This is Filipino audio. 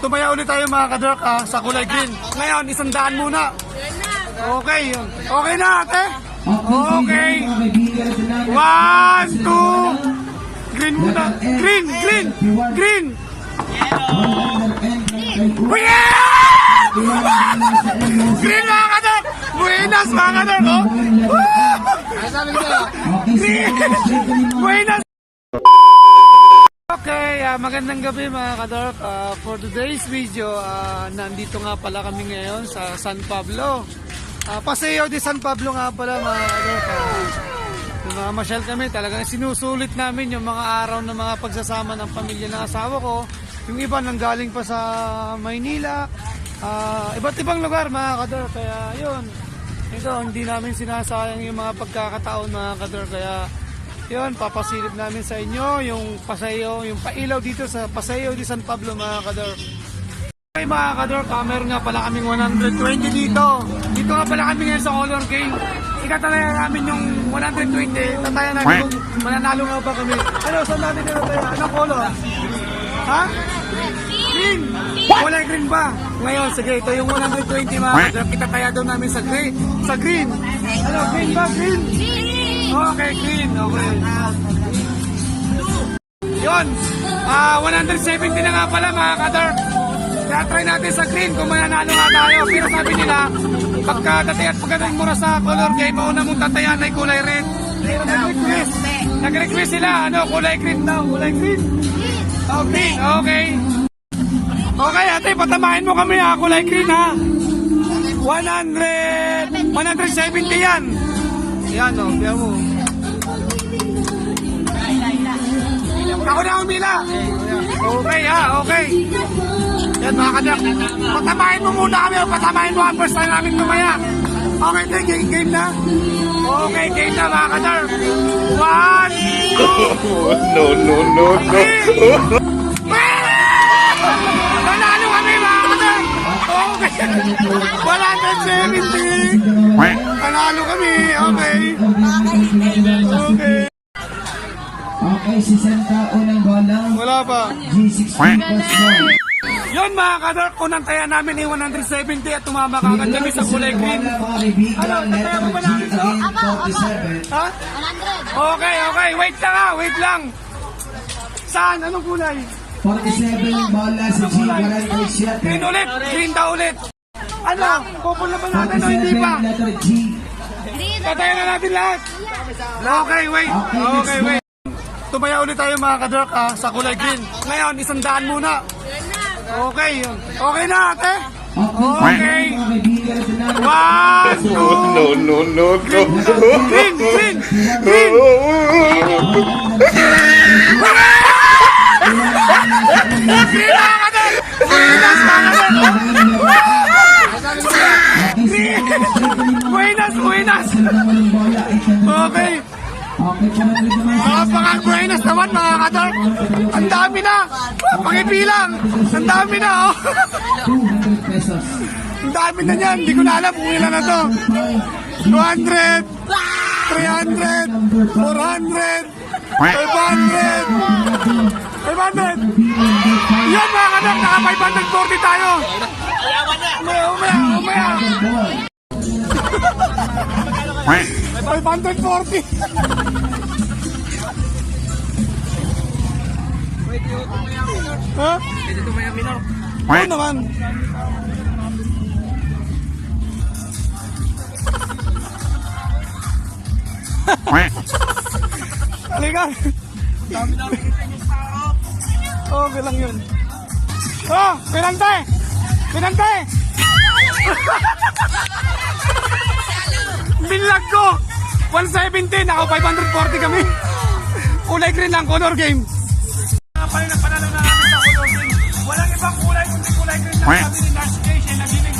tumaya ulit tayo mga kadark ah, sa kulay green. Ngayon, isang daan muna. Okay. Okay na ate? Okay. One, two. Green muna. Green, green, green. Yeah! Green mga kadark! Buenas mga kadark, oh! Green! Buenas! Okay, ah, magandang gabi mga kadork. Ah, for today's video, ah, nandito nga pala kami ngayon sa San Pablo. Ah, Paseo de San Pablo nga pala mga kadork. Uh, Namamasyal kami, talagang sinusulit namin yung mga araw ng mga pagsasama ng pamilya ng asawa ko. Yung iba nanggaling pa sa Maynila, ah, iba't ibang lugar mga kadork. Kaya yun, ito, hindi namin sinasayang yung mga pagkakataon mga kador. Kaya yun, papasilip namin sa inyo yung pasayo, yung pailaw dito sa Paseo de San Pablo mga kador. Okay mga kador, camera nga pala kaming 120 dito. Dito nga pala kami ngayon sa Color Game. Ikatalaya namin yung 120. Tataya namin kung mananalo nga ba kami. Ano, saan natin tinataya? Anong color? Ha? Green! Kulay green ba? Ngayon, sige, ito yung 120 mga kador. Itataya daw namin sa green. Sa green. Ano, green ba? Green? Okay, green. Okay. Yun. Ah, 170 na nga pala mga kador. Kaya try natin sa green kung mananalo nga tayo. Pero sabi nila, pagka tatay at pagdating mo na sa color game, mauna mong tatayan ay kulay red. Nag-request. Sila, ano, kulay green daw. Kulay green. Oh. Okay. Okay, ate, patamahin mo kami ha. Kulay green ha. 100, 170 yan. Yan oh, mo. Ako na umila. Okay ha, okay. Yan mga kanak. Patamahin mo muna kami o patamahin mo ang first time namin kumaya. Okay, then, game, game na. Okay, game na mga kanar. One, two, no, no, no, no. Okay. Okay, 60 unang bola. Wala pa. G16 plus 1. Yon mga kadar, unang taya namin ay 170 at tumama ka agad kami sa kulay green. Ano, letter tataya mo ba namin to? again, 47. Ha? 100. Okay, okay. Wait lang ha, wait lang. Saan? Anong kulay? 47 yung bola sa G Green 47. ulit. Green daw ulit. Ano? Pupula ba natin o hindi 47, pa? letter G. Tataya na natin lahat. Okay, wait. Okay, wait. Tumaya ulit tayo mga kadark ah, sa kulay green. Ngayon, isang daan muna. Okay, yun. Okay na ate? Okay. One, two, no, no, no, no. green, green, green. Green Buenas, buenas! Unang bola, 800. Okay. Okay, 400 naman sa Napakang buenas naman mga kadark! Ang dami na! Pakibilang! Ang dami na oh! 200 pesos. Ang dami na niyan! Hindi ko na alam kung ilan na to! 200! 300! 400! 500! 500! Yan mga kadark! Naka 540 tayo! Umaya, umaya, umaya! 540! Ha? Pwede tumaya minor. Oo naman. Halika. Okay lang yun. Oh, pinante! Pinante! Binlag ko! 117, ako 540 kami. Kulay green lang, color game. Napay na panalo na namin sa color game. Walang ibang kulay kundi kulay green lang kami ni Nash Nation. Nagiging